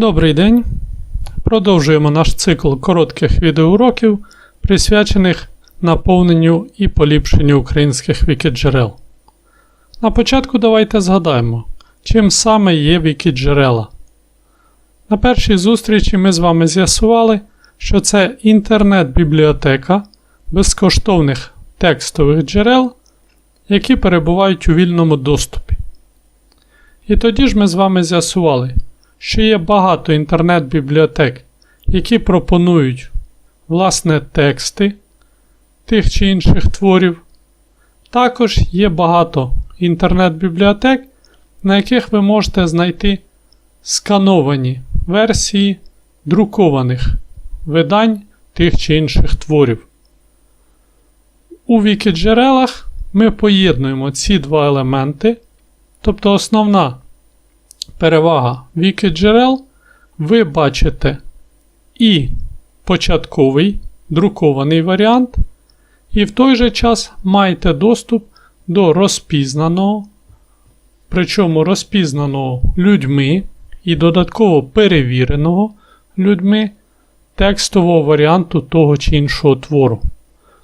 Добрий день! Продовжуємо наш цикл коротких відеоуроків, присвячених наповненню і поліпшенню українських вікіджерел. На початку давайте згадаємо, чим саме є вікіджерела. На першій зустрічі ми з вами з'ясували, що це інтернет-бібліотека безкоштовних текстових джерел, які перебувають у вільному доступі. І тоді ж ми з вами з'ясували, що є багато інтернет-бібліотек, які пропонують власне тексти тих чи інших творів. Також є багато інтернет-бібліотек, на яких ви можете знайти скановані версії друкованих видань тих чи інших творів. У вікіджерелах ми поєднуємо ці два елементи, тобто основна перевага вікіджерел, ви бачите і початковий друкований варіант, і в той же час маєте доступ до розпізнаного, причому розпізнаного людьми і додатково перевіреного людьми текстового варіанту того чи іншого твору.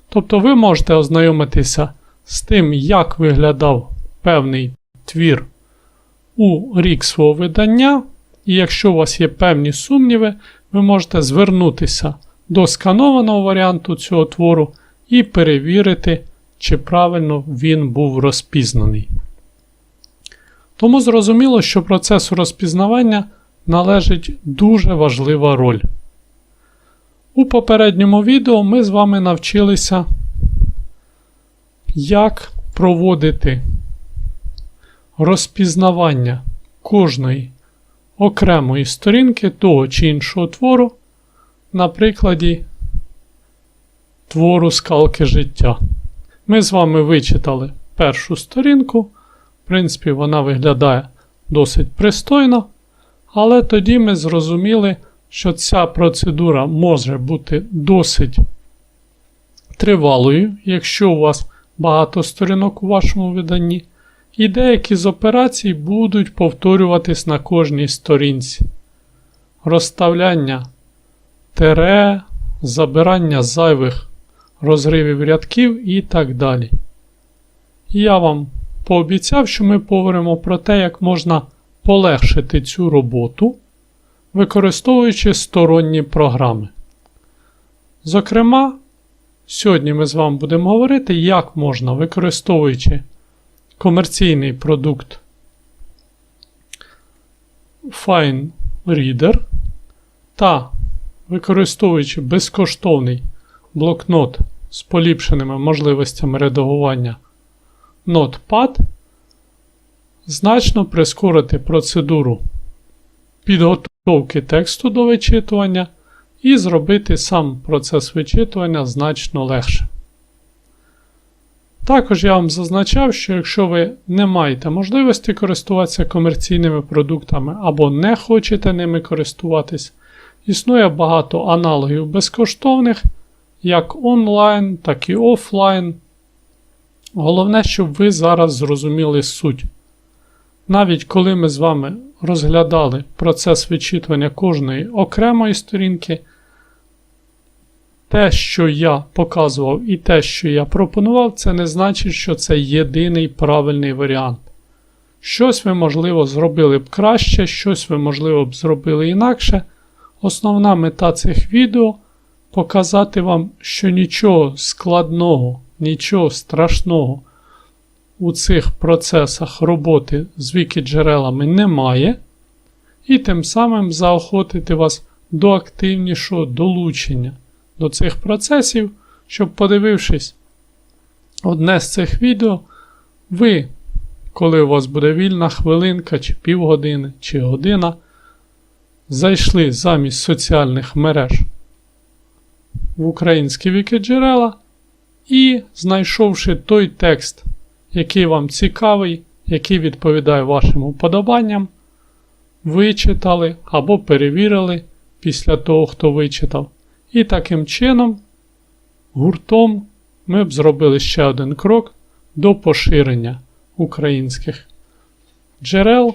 Тобто ви можете ознайомитися з тим, як виглядав певний твір у рік свого видання, і якщо у вас є певні сумніви, ви можете звернутися до сканованого варіанту цього твору і перевірити, чи правильно він був розпізнаний. Тому зрозуміло, що процесу розпізнавання належить дуже важлива роль. У попередньому відео ми з вами навчилися, як проводити розпізнавання кожної окремої сторінки того чи іншого твору на прикладі твору скалки життя. Ми з вами вичитали першу сторінку. В принципі, вона виглядає досить пристойно, але тоді ми зрозуміли, що ця процедура може бути досить тривалою, якщо у вас багато сторінок у вашому виданні. І деякі з операцій будуть повторюватись на кожній сторінці. Розставляння тере, забирання зайвих розривів рядків і так далі. Я вам пообіцяв, що ми поговоримо про те, як можна полегшити цю роботу, використовуючи сторонні програми. Зокрема, сьогодні ми з вами будемо говорити, як можна, використовуючи комерційний продукт Fine Reader та використовуючи безкоштовний блокнот з поліпшеними можливостями редагування Notepad, значно прискорити процедуру підготовки тексту до вичитування і зробити сам процес вичитування значно легше. Також я вам зазначав, що якщо ви не маєте можливості користуватися комерційними продуктами або не хочете ними користуватись, існує багато аналогів безкоштовних, як онлайн, так і офлайн. Головне, щоб ви зараз зрозуміли суть. Навіть коли ми з вами розглядали процес вичитування кожної окремої сторінки, те, що я показував, і те, що я пропонував, це не значить, що це єдиний правильний варіант. Щось ви, можливо, зробили б краще, щось ви, можливо, б зробили інакше. Основна мета цих відео показати вам, що нічого складного, нічого страшного у цих процесах роботи з вікіджерелами немає, і тим самим заохотити вас до активнішого долучення до цих процесів, щоб, подивившись одне з цих відео, ви, коли у вас буде вільна хвилинка, чи півгодини, чи година, зайшли замість соціальних мереж в українські вікіджерела і, знайшовши той текст, який вам цікавий, який відповідає вашим уподобанням, вичитали або перевірили після того, хто вичитав. І таким чином, гуртом ми б зробили ще один крок до поширення українських джерел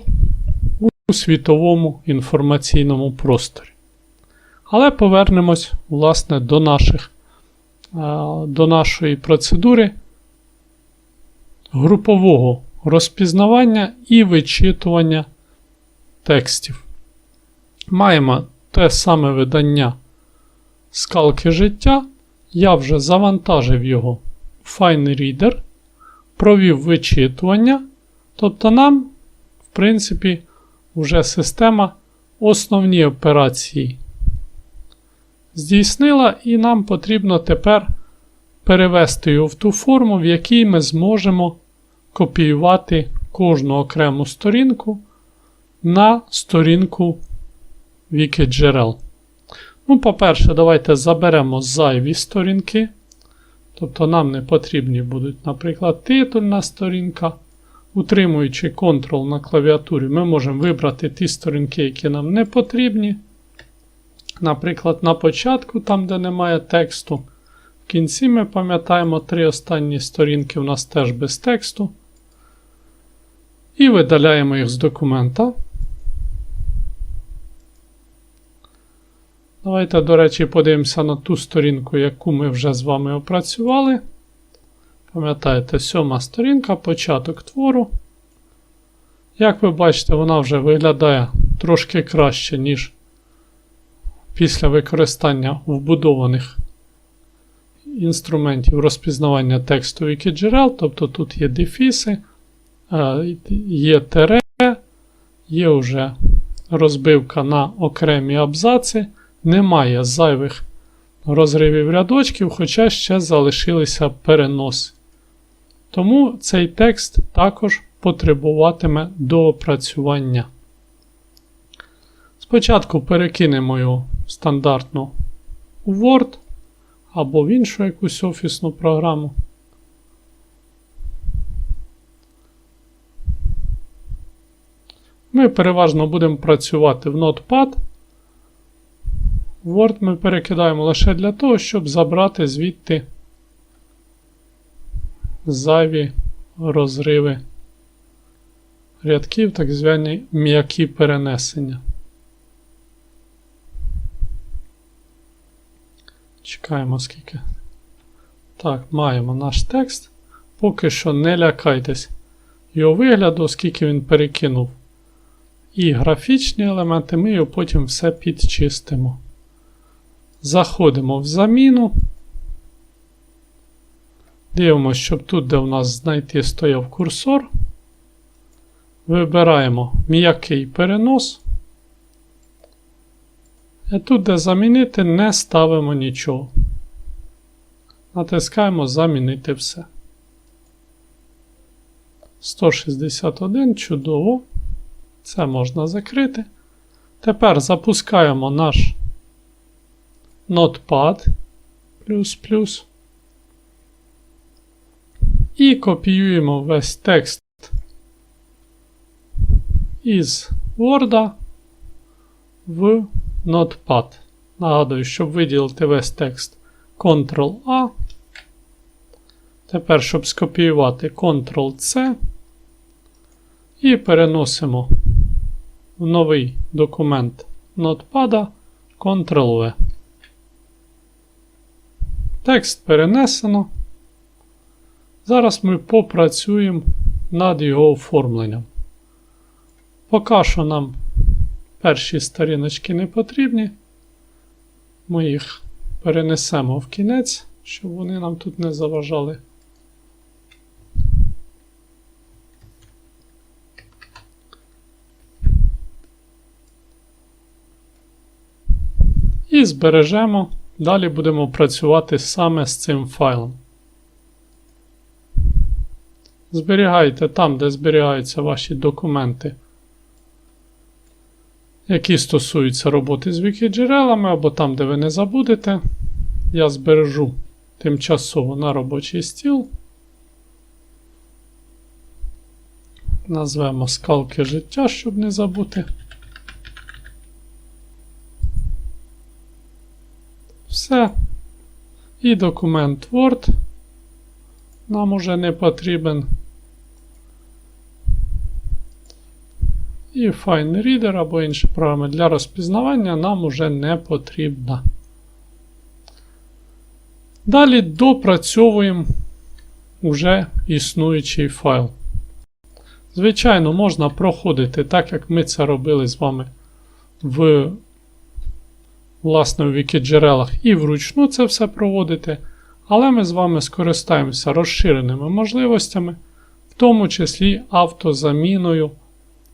у світовому інформаційному просторі. Але повернемось, власне, до, наших, до нашої процедури групового розпізнавання і вичитування текстів. Маємо те саме видання скалки життя. Я вже завантажив його в FineReader, провів вичитування. Тобто нам, в принципі, вже система основні операції здійснила, і нам потрібно тепер перевести його в ту форму, в якій ми зможемо копіювати кожну окрему сторінку на сторінку Wikidjrel. Ну, по-перше, давайте заберемо зайві сторінки. Тобто нам не потрібні будуть, наприклад, титульна сторінка. Утримуючи Ctrl на клавіатурі, ми можемо вибрати ті сторінки, які нам не потрібні. Наприклад, на початку, там, де немає тексту. В кінці ми пам'ятаємо три останні сторінки у нас теж без тексту. І видаляємо їх з документа. Давайте, до речі, подивимося на ту сторінку, яку ми вже з вами опрацювали. Пам'ятаєте, сьома сторінка, початок твору. Як ви бачите, вона вже виглядає трошки краще, ніж після використання вбудованих інструментів розпізнавання текстових і джерел. Тобто тут є дефіси, е, є тере, є вже розбивка на окремі абзаци, немає зайвих розривів рядочків, хоча ще залишилися переноси. Тому цей текст також потребуватиме доопрацювання. Спочатку перекинемо його стандартно у Word або в іншу якусь офісну програму. Ми переважно будемо працювати в Notepad. Word ми перекидаємо лише для того, щоб забрати звідти зайві розриви рядків, так звані м'які перенесення. Чекаємо скільки. Так, маємо наш текст. Поки що не лякайтесь його вигляду, оскільки він перекинув і графічні елементи, ми його потім все підчистимо. Заходимо в заміну. Дивимося, щоб тут, де у нас знайти стояв курсор. Вибираємо м'який перенос. І тут, де замінити, не ставимо нічого. Натискаємо Замінити все. 161. Чудово. Це можна закрити. Тепер запускаємо наш Notepad. І копіюємо весь текст із Word в Notepad. Нагадую, щоб виділити весь текст Ctrl-A. Тепер, щоб скопіювати Ctrl-C. І переносимо в новий документ Notepad Ctrl-V. Текст перенесено. Зараз ми попрацюємо над його оформленням. Поки що нам перші сторіночки не потрібні. Ми їх перенесемо в кінець, щоб вони нам тут не заважали. І збережемо. Далі будемо працювати саме з цим файлом. Зберігайте там, де зберігаються ваші документи, які стосуються роботи з вікіджерелами, або там, де ви не забудете. Я збережу тимчасово на робочий стіл. Назвемо скалки життя, щоб не забути. Все. І документ Word нам уже не потрібен. І І FineReader або інші програми для розпізнавання нам уже не потрібна. Далі допрацьовуємо уже існуючий файл. Звичайно, можна проходити так, як ми це робили з вами в власне в вікіджерелах і вручну це все проводити. Але ми з вами скористаємося розширеними можливостями, в тому числі автозаміною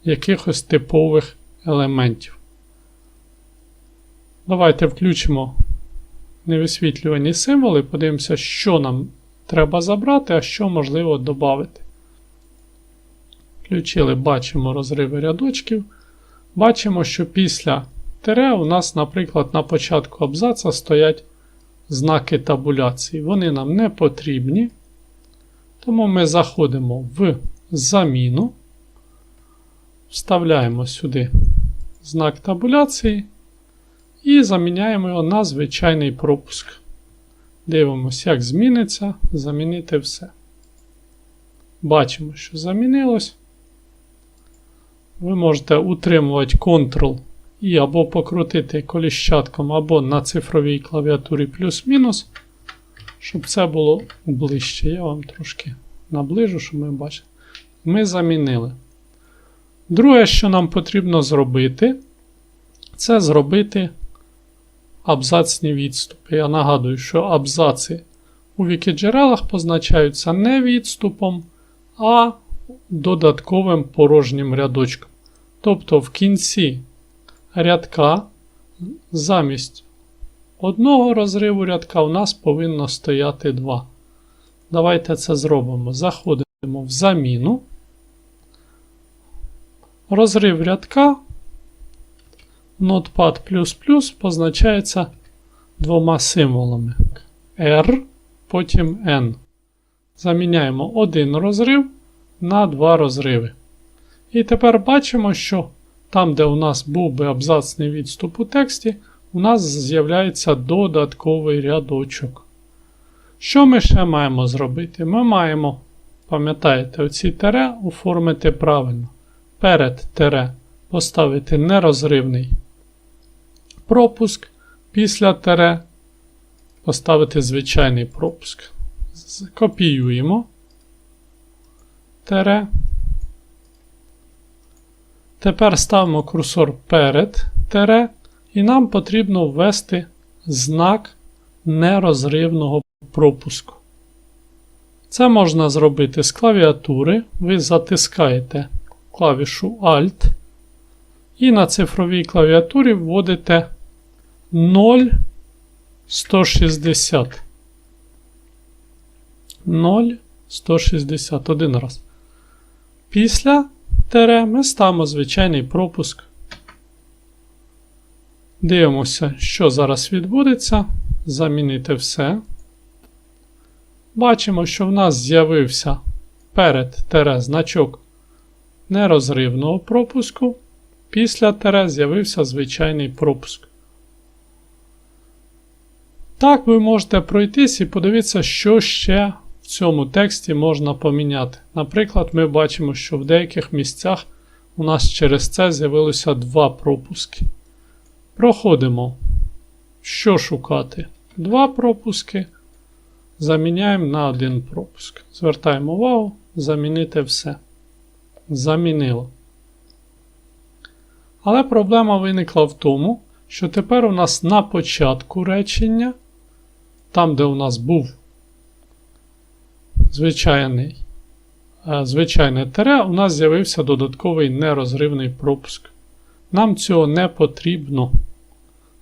якихось типових елементів. Давайте включимо невисвітлювані символи, подивимося, що нам треба забрати, а що можливо додати. Включили, бачимо розриви рядочків. Бачимо, що після тире у нас, наприклад, на початку абзаца стоять знаки табуляції. Вони нам не потрібні. Тому ми заходимо в заміну, вставляємо сюди знак табуляції і заміняємо його на звичайний пропуск. Дивимося, як зміниться, замінити все. Бачимо, що замінилось. Ви можете утримувати Ctrl і або покрутити коліщатком, або на цифровій клавіатурі плюс-мінус, щоб це було ближче. Я вам трошки наближу, щоб ми бачили. Ми замінили. Друге, що нам потрібно зробити, це зробити абзацні відступи. Я нагадую, що абзаци у вікіджерелах позначаються не відступом, а додатковим порожнім рядочком. Тобто в кінці рядка замість одного розриву рядка у нас повинно стояти два. Давайте це зробимо. Заходимо в заміну. Розрив рядка Notepad позначається двома символами R, потім N. Заміняємо один розрив на два розриви. І тепер бачимо, що там, де у нас був би абзацний відступ у тексті, у нас з'являється додатковий рядочок. Що ми ще маємо зробити? Ми маємо, пам'ятаєте, оці тере оформити правильно. Перед тере поставити нерозривний пропуск, після тере поставити звичайний пропуск. Копіюємо тере. Тепер ставимо курсор перед тере, і нам потрібно ввести знак нерозривного пропуску. Це можна зробити з клавіатури. Ви затискаєте клавішу Alt і на цифровій клавіатурі вводите 0,160. 0,160 один раз. Після тере ми ставимо звичайний пропуск. Дивимося, що зараз відбудеться. Замінити все. Бачимо, що в нас з'явився перед тере значок нерозривного пропуску. Після тере з'явився звичайний пропуск. Так, ви можете пройтись і подивитися, що ще в цьому тексті можна поміняти. Наприклад, ми бачимо, що в деяких місцях у нас через це з'явилося два пропуски. Проходимо. Що шукати? Два пропуски. Заміняємо на один пропуск. Звертаємо увагу, замінити все. Замінило. Але проблема виникла в тому, що тепер у нас на початку речення, там, де у нас був звичайний, звичайне тере, у нас з'явився додатковий нерозривний пропуск. Нам цього не потрібно.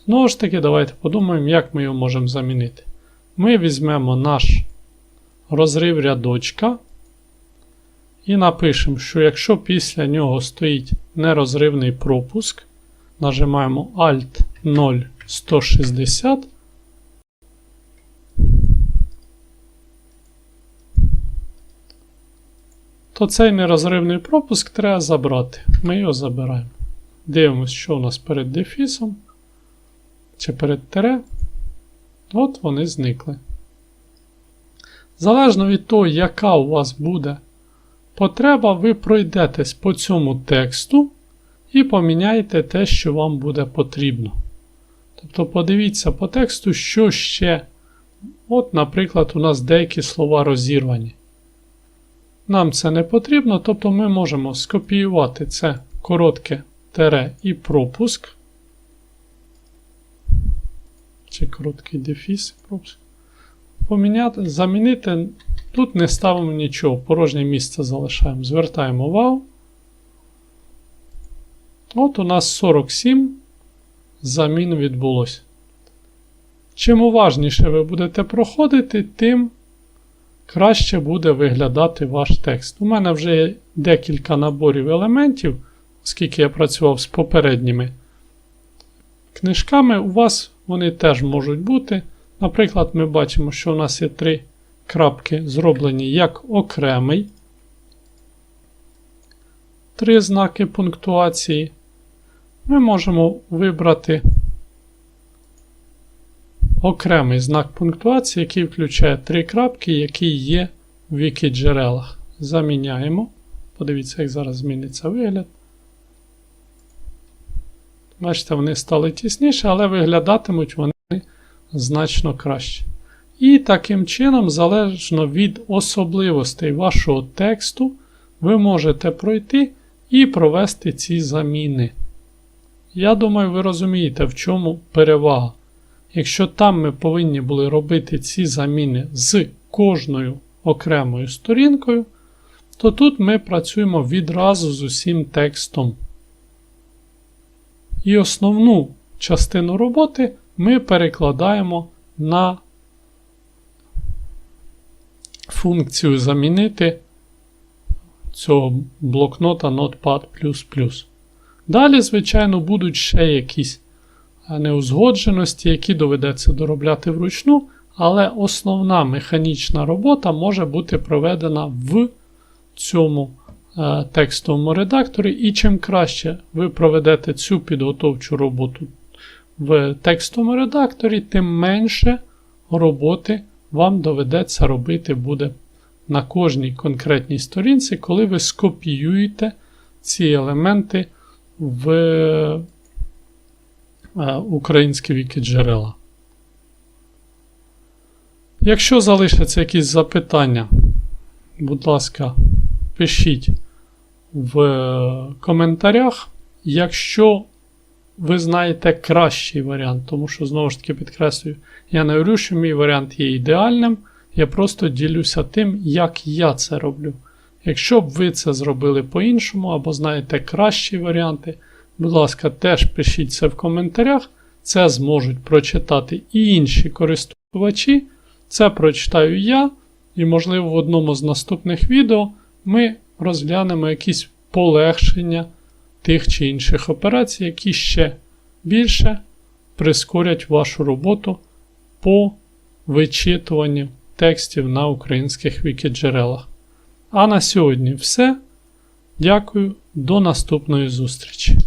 Знову ж таки, давайте подумаємо, як ми його можемо замінити. Ми візьмемо наш розрив рядочка і напишемо, що якщо після нього стоїть нерозривний пропуск, нажимаємо Alt 0160. То цей нерозривний пропуск треба забрати. Ми його забираємо. Дивимося, що у нас перед дефісом. Чи перед тире. От вони зникли. Залежно від того, яка у вас буде потреба, ви пройдетесь по цьому тексту і поміняйте те, що вам буде потрібно. Тобто подивіться по тексту, що ще. От, наприклад, у нас деякі слова розірвані. Нам це не потрібно, тобто ми можемо скопіювати це коротке тере і пропуск. Чи короткий дефіс пропуск. Поміняти, замінити. Тут не ставимо нічого, порожнє місце залишаємо. Звертаємо увагу. От у нас 47 замін відбулося. Чим уважніше ви будете проходити, тим краще буде виглядати ваш текст. У мене вже є декілька наборів елементів, оскільки я працював з попередніми книжками, у вас вони теж можуть бути. Наприклад, ми бачимо, що у нас є три крапки, зроблені як окремий. Три знаки пунктуації. Ми можемо вибрати окремий знак пунктуації, який включає три крапки, які є в вікіджерелах. Заміняємо. Подивіться, як зараз зміниться вигляд. Бачите, вони стали тісніші, але виглядатимуть вони значно краще. І таким чином, залежно від особливостей вашого тексту, ви можете пройти і провести ці заміни. Я думаю, ви розумієте, в чому перевага. Якщо там ми повинні були робити ці заміни з кожною окремою сторінкою, то тут ми працюємо відразу з усім текстом. І основну частину роботи ми перекладаємо на функцію замінити цього блокнота Notepad. Далі, звичайно, будуть ще якісь неузгодженості, які доведеться доробляти вручну, але основна механічна робота може бути проведена в цьому е, текстовому редакторі, і чим краще ви проведете цю підготовчу роботу в текстовому редакторі, тим менше роботи вам доведеться робити буде на кожній конкретній сторінці, коли ви скопіюєте ці елементи в е, українські вікіджерела. Якщо залишаться якісь запитання, будь ласка, пишіть в е, коментарях. Якщо ви знаєте кращий варіант, тому що, знову ж таки, підкреслюю, я не говорю, що мій варіант є ідеальним. Я просто ділюся тим, як я це роблю. Якщо б ви це зробили по-іншому, або знаєте кращі варіанти, будь ласка, теж пишіть це в коментарях. Це зможуть прочитати і інші користувачі. Це прочитаю я, і, можливо, в одному з наступних відео ми розглянемо якісь полегшення тих чи інших операцій, які ще більше прискорять вашу роботу по вичитуванню текстів на українських вікіджерелах. А на сьогодні все. Дякую, до наступної зустрічі!